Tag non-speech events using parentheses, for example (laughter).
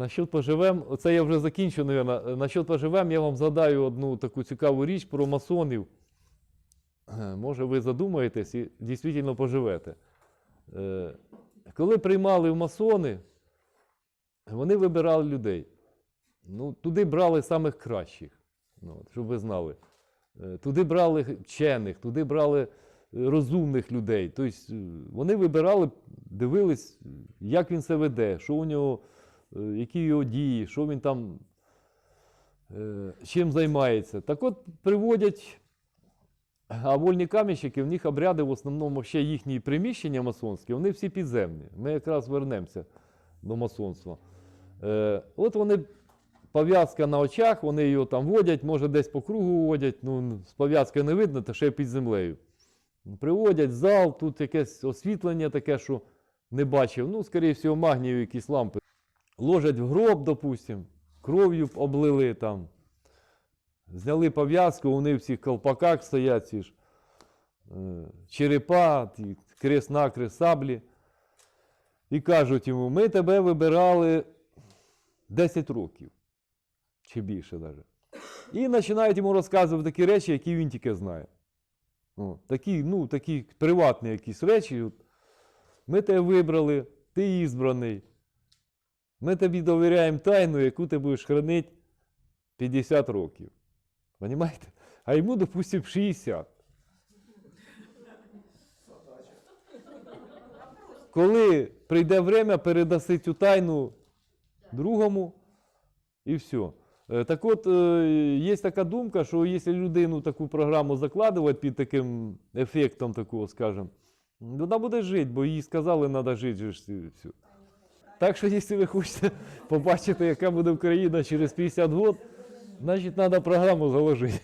Насчет поживем, оце я вже закінчу, мабуть. Насчет поживем, я вам згадаю одну таку цікаву річ про масонів. Е, Може, ви задумаєтесь і дійсно поживете. Е, Коли приймали в масони, вони вибирали людей. Ну, туди брали самих кращих, ну, щоб ви знали. Е, Туди брали вчених, туди брали розумних людей. Тобто вони вибирали, дивились, як він себе веде, що у нього, які його дії, що він там е, чим займається. Так от приводять, а вольні камінщики, в них обряди в основному ще їхні приміщення масонські, вони всі підземні. Ми якраз вернемося до масонства. Е, от вони пов'язка на очах, вони його там водять, може десь по кругу водять, ну, з пов'язки не видно, то ще під землею. Приводять зал, тут якесь освітлення таке, що не бачив. Ну, скоріше всього, магнієві якісь лампи. Ложать в гроб, допустим, кров'ю облили там. Зняли пов'язку, вони в цих колпаках стоять, ці ж е, черепа, ті крест-накрест саблі. І кажуть йому, ми тебе вибирали 10 років чи більше навіть. І починають йому розказувати такі речі, які він тільки знає. О, такі, ну, такі приватні якісь речі. Ми тебе вибрали, ти ізбраний. Ми тобі довіряємо тайну, яку ти будеш хранити 50 років. Понімаєте? А йому, допустимо, 60. Коли прийде время, передаси цю тайну другому і все. Е, Так от, е, є така думка, що якщо людину таку програму закладувати під таким ефектом, такого, скажімо, вона буде жити, бо їй сказали, що треба жити. і все. Так що, якщо ви хочете (laughs) побачити, яка буде Україна через 50 років, значить, треба програму заложити.